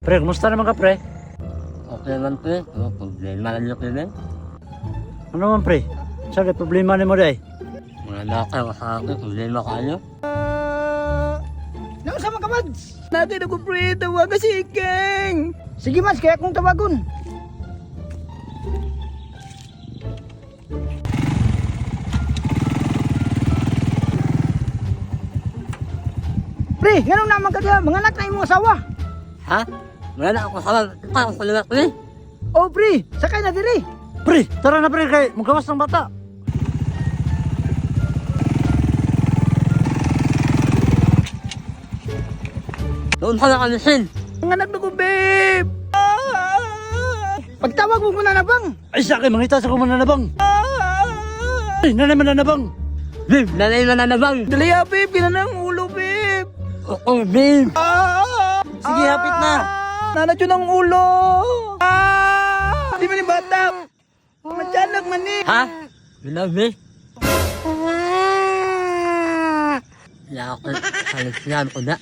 Pre, kumusta naman ka, pre? Okay naman pre, ano, problema lang yung kailan. Ano naman, pre? Saan problema ni mo day? Mga sa akin, problema ka ano. Nang sama ka, Mads? Natin ako, pre. Tawaga si Ikeng. Sige, Mads. Kaya akong tawagon. Pre, ganun naman ka diya. Mga anak na imong asawa. Ha? Wala na ako sa pa ako sa pre. Oh, pre. Sakay na diri. Pre, tara na, pre, kay magawas ng bata. Doon ka na kami sin. Mga anak na ko, babe. Ah! Pagtawag mo muna na bang. Ay, sa akin, mangita sa kumananabang. Ay, nanay mananabang. Babe, nanay na nanabang. Dali ya, babe. Kina ng ulo, babe. Oo, babe. Ah! Sige, hapit na. Nanat yun ulo. Ah! Di ba ni bata? Matyalag man eh. Ha? Binabi? Wala ako. Halos yan ko na.